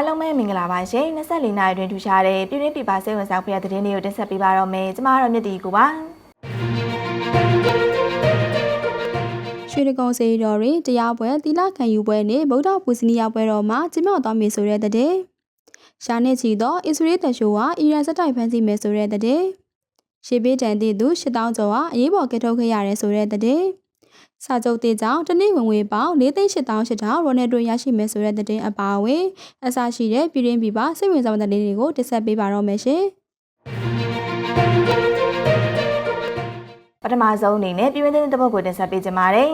အားလုံးပဲမင်္ဂလာပါရှင်24နိုင်တွင်ထူရှားတဲ့ပြည်တွင်းပြည်ပစိတ်ဝင်စားဖွယ်တဲ့သတင်းတွေကိုတင်ဆက်ပေးပါတော့မယ်ကျမတို့မြတ်တီကိုပါရွှေတကုံစေတော်တွင်တရားပွဲသီလခံယူပွဲနှင့်ဗုဒ္ဓပူဇနီယပွဲတော်မှာကျင်းပသွားမည်ဆိုတဲ့တဲ့။ရှာနေချီသောအစ္စရေးတရှိုးဟာအီရန်စစ်တိုက်ဖမ်းဆီးမယ်ဆိုတဲ့တဲ့။ရှေးပေးတန်သည့်သူ8000ကျော်ဟာအရေးပေါ်ကယ်ထုတ်ခဲ့ရတယ်ဆိုတဲ့တဲ့။ စာချုပ်တေကြောင့်တနေ့ဝင်ငွေပေါင်း4,800ရိုနယ်ဒိုရရှိမယ်ဆိုတဲ့တဲ့အပါအဝင်အစရှိတဲ့ပြည်တွင်းပြည်ပစိတ်ဝင်စားတဲ့သတင်းတွေကိုတင်ဆက်ပေးပါတော့မယ်ရှင်။ပထမဆုံးအနေနဲ့ပြည်တွင်းသတင်းတစ်ပုဒ်ကိုတင်ဆက်ပေးကြပါမယ်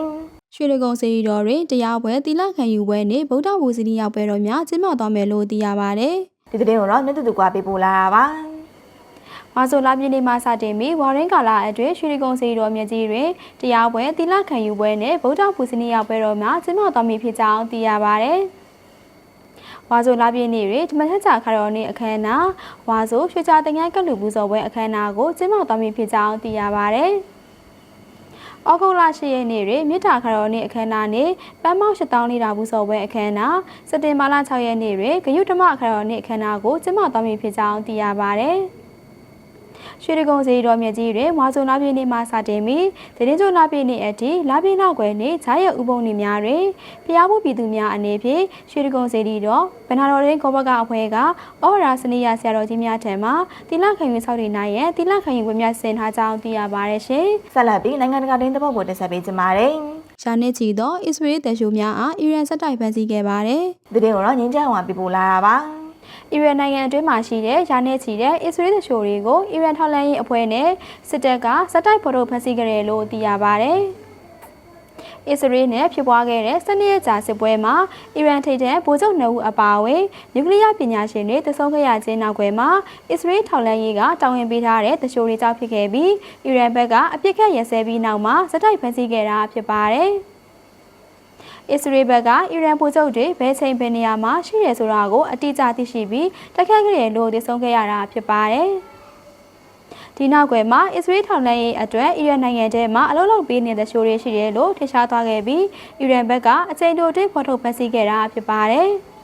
ရွှေရကုံစေရီတော်တွင်တရားပွဲသီလခံယူပွဲနှင့်ဗုဒ္ဓဝူဇနီရောက်ပွဲတော်များကျင်းပသွားမယ်လို့သိရပါဗျ။ဒီသတင်းကိုတော့မြတ်တူကပေးပို့လာတာပါ ဝါဆိုလာပြည်နယ်မှာစတင်ပြီးဝါရင်းကာလအတွင်းရွှေရကုံစေရီတော်မြတ်ကြီးတွင်တရားပွဲသီလခံယူပွဲနှင့်ဗုဒ္ဓဝူဇနီရောက်ပွဲတော်များကျင်းပသွားမည်ဖြစ်ကြောင်းသိရပါဗျ။ဝါဆိုလာပြည်နယ်တွင်ဓမ္မထကြခါတော်နေ့အခမ်းအနားဝါဆိုရွှေချတင်ငန်းကလူပူဇော်ပွဲအခမ်းအနားကိုကျင်းပသွားမည်ဖြစ်ကြောင်းသိရပါဗျ။ဩဂုတ်လ10ရက်နေ့တွင်မြစ်တာခရော်နေ့အခမ်းအနားနှင့်ပန်းမောက်8000လေးတာဘူးစော်ပွဲအခမ်းအနားစက်တင်ဘာလ6ရက်နေ့တွင်ဂယုဓမ္မခရော်နေ့အခမ်းအနားကိုကျင်းပသွားမည်ဖြစ်ကြောင်းသိရပါဗျ။ ရွှေရကုံစီတော်မြတ်ကြီးတွင်ဝါစုံလာပြည်နေ့မှစတင်ပြီးတရင်ကျွလာပြည်နေ့အထိလာပြည်နောက်ွယ်နေ့ဈာရဥပုံနေများတွင်ဖျားဖို့ပြည်သူများအနေဖြင့်ရွှေရကုံစီတော်ဗနာတော်ရင်းကောဘကအဖွဲ့ကဩဝါဒစနေရဆရာတော်ကြီးများထံမှတိလခံယူဆောက်တည်နိုင်ရန်တိလခံယူဝင်းများဆင်ထားကြောင်းသိရပါရရှင်။ဆက်လက်ပြီးနိုင်ငံတကာသတင်းတစ်ပုဒ်ကိုတင်ဆက်ပေးကြပါမယ်ရှာနေချီသောအစ္စရေးတပ်ရှိုးများအားအီရန်စစ်တိုက်ဖမ်းဆီးခဲ့ပါတယ်ဒီသတင်းကိုတော့ငင်းချမ်းအောင်ပေးပို့လာတာပါ။ အီရန်နိုင်ငံအတွင်းမှာရှိတဲ့ရှာနေချီတဲ့အစ္စရေးတပ်ရှိုးတွေကိုအီရန်ထောက်လှမ်းရေးအဖွဲ့နဲ့စစ်တပ်ကစစ်တိုက်ဖော်ထုတ်ဖမ်းဆီးခဲ့တယ်လို့သိရပါတယ်။အစ္စရေးနဲ့ဖြစ်ပွားခဲ့တဲ့စနေရက်ကြာစစ်ပွဲမှာအီရန်ထိပ်တန်းဗိုလ်ချုပ်နှစ်ဦးအပါအဝင်နျူကလ িয়ার ပညာရှင်တွေတဆုံးခဲ့ရခြင်းနောက်ွယ်မှာအစ္စရေးထောက်လှမ်းရေးကတာဝန်ပေးထားတဲ့တရှိုးတွေကြောင့်ဖြစ်ခဲ့ပြီးအီရန်ဘက်ကအပြစ်ခတ်ရစဲပြီးနောက်မှာစစ်တိုက်ဖမ်းဆီးခဲ့တာဖြစ်ပါတယ်။ အစ္စရေးဘက်ကအီရန်ဗိုလ်ချုပ်တွေဘယ်ချိန်ဘယ်နေရာမှာရှိရဲဆိုတာကိုအတိအကျသိရှိပြီးတိုက်ခတ်ခဲ့တယ်လို့သိဆုံးခဲ့ရတာဖြစ်ပါတယ်။ဒီနောက်ွယ်မှာအစ္စရေးထောက်လှမ်းရေးအတွက်အီရန်နိုင်ငံထဲမှာအလုပ်လုပ်ပေးနေတဲ့ရှိုးတွေရှိတယ်လို့ထင်ရှားသွားခဲ့ပြီးအီရန်ဘက်ကအကြိမ်တိုတွင်းဖော်ထုတ်ဖမ်းဆီးခဲ့တာဖြစ်ပါတယ်။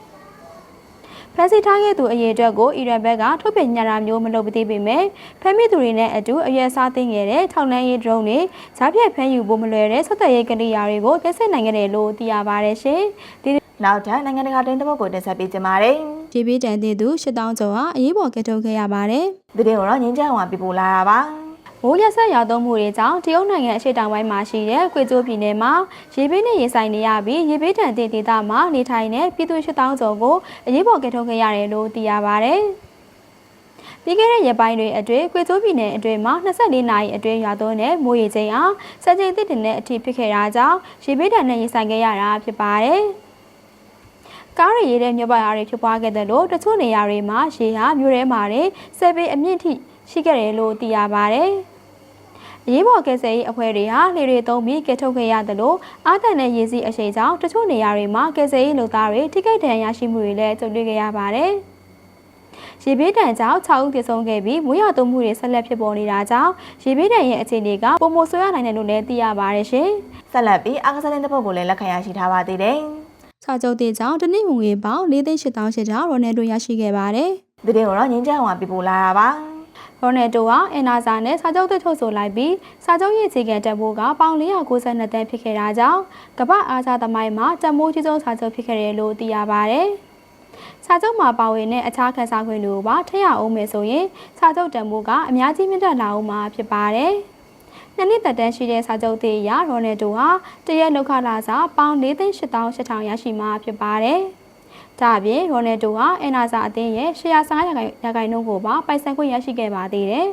ဖမ်းဆီးထားခဲ့သူအရေးအတွက်ကိုအီရန်ဘက်ကထုတ်ပြန်ညတာမျိုးမလုပ်သေးပေမဲ့ဖမ်းမိသူတွေနဲ့အတူအရွယ်စားသိမ်းခဲ့တဲ့ထောက်လှမ်းရေးဒရုန်းတွေဈာပြက်ဖမ်းယူဖို့မလွယ်တဲ့ဆက်သွယ်ရေးကိရိယာတွေကိုကဲဆစ်နိုင်ခဲ့တယ်လို့သိရပါတယ်ရှင်။ဒီနောက်ထပ်နိုင်ငံတကာသတင်းတစ်ပုဒ်ကိုတင်ဆက်ပေးကြပါမယ်ဒီပေးတန်တဲ့သူ8000ကျော်ဟာအရေးပေါ်ကယ်ထုတ်ခဲ့ရပါတယ်ဒီသတင်းကိုတော့ငင်းချမ်းအောင်ပေးပို့လာတာပါ။ မိုးရက်ဆက်ရောက်သုံးမှုတွေကြောင့်တရုတ်နိုင်ငံအရှေ့တောင်ပိုင်းမှာရှိတဲ့ကွေကျိုးပြည်နယ်မှာရေဘေးနဲ့ရင်ဆိုင်နေရပြီးရေဘေးတန်တဲ့ဒေသမှာနေထိုင်တဲ့ပြည်သူ8000ကျော်ကိုအရေးပေါ်ကယ်ထုတ်ခဲ့ရတယ်လို့သိရပါတယ်။ပြီးခဲ့တဲ့ရက်ပိုင်းတွေအတွင်းကွေကျိုးပြည်နယ်အတွင်းမှာ24နာရီအတွင်းရွာသွန်းတဲ့မိုးရေချိန်အားစံချိန်သစ်တင်တဲ့အထိဖြစ်ခဲ့တာကြောင့်ရေဘေးဒဏ်နဲ့ရင်ဆိုင်ခဲ့ရတာဖြစ်ပါတယ်။ကားရရေးတဲ့မြို့ပါရာတွေဖြစ်ပွားခဲ့တဲ့လို့တချို့နေရာတွေမှာရေဟာမြို့ထဲမှာတဲ့ဆယ်ပေအမြင့်ထိရှိခဲ့တယ်လို့သိရပါတယ်။ အရေးပေါ်ကယ်ဆယ်ရေးအဖွဲ့တွေဟာလေတွေသုံးပြီးကယ်ထုတ်ခဲ့ရတယ်လို့အာတန်တဲ့ရေးစီအရှိန်ကြောင့်တချို့နေရာတွေမှာကယ်ဆယ်ရေးလုပ်သားတွေထိခိုက်ဒဏ်ရာရရှိမှုတွေလည်းကြုံတွေ့ခဲ့ရပါတယ်။ရေဘေးဒဏ်ကြောင့်6ဦးသေဆုံးခဲ့ပြီးမွေးရသွုံမှုတွေဆက်လက်ဖြစ်ပေါ်နေတာကြောင့်ရေဘေးဒဏ်ရဲ့အခြေအနေကပုံမဆိုးရနိုင်တယ်လို့လည်းသိရပါတယ်ရှင်။ဆက်လက်ပြီးအားကစားသတင်းတစ်ပုဒ်ကိုလည်းလက်ခံရရှိထားပါသေးတယ်စာချုပ်တေကြောင့်တနည်းဝင်ငွေပေါင်း4,800ရိုနယ်ဒိုရရှိခဲ့ပါတယ်ဒီသတင်းကိုတော့ငင်းချမ်းအောင်ပေးပို့လာတာပါ။ ရိုနယ်ဒိုဟာအင်နာစာနဲ့စာချုပ်သစ်ထုတ်ဆိုလိုက်ပြီးစာချုပ်ရဲ့အခြေခံတက်ဖို့ကပေါင်492တန်းဖြစ်ခဲ့တာကြောင့်ကမ္ဘာအားစားသမိုင်းမှာတက်မိုးကြီးဆုံးစာချုပ်ဖြစ်ခဲ့တယ်လို့သိရပါတယ်။စာချုပ်မှာပါဝင်တဲ့အခြားခန်းစားခွင့်တွေကိုပါထည့်ရအောင်မယ်ဆိုရင်စာချုပ်တန်ဖိုးကအများကြီးမြင့်တက်လာအောင်မှာဖြစ်ပါတယ်။နှစ်နှစ်သက်တမ်းရှိတဲ့စာချုပ်သေးအရရိုနယ်ဒိုဟာတရက်လောက်ခလာစာပေါင်4,800ရရှိမှာဖြစ်ပါတယ်။ ဒါအပြင်ရိုနယ်ဒိုဟာအင်နာစာအသင်းရဲ့ရှယ်ယာစားရာခိုင်ရာခိုင်နှုန်းကိုပါပိုင်ဆိုင်ခွင့်ရရှိခဲ့ပါသေးတယ်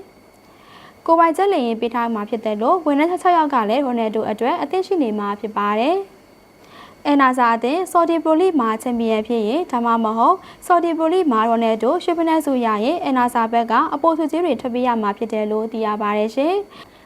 ။ကိုပိုင်ချက်လင်ရင်ပေးထားမှာဖြစ်တဲ့လို့ဝန်ထမ်း6ယောက်ကလည်းရိုနယ်ဒိုအတွက်အသင့်ရှိနေမှာဖြစ်ပါတယ်။အင်နာစာအသင်းဆော်ဒီပရိုလိမှာချန်ပီယံဖြစ်ရင်ဒါမှမဟုတ်ဆော်ဒီပရိုလိမှာရိုနယ်ဒိုရွှေဖနက်စုရရင်အင်နာစာဘက်ကအပိုစုကြီးတွေထွက်ပေးရမှာဖြစ်တယ်လို့သိရပါတယ်ရှင်။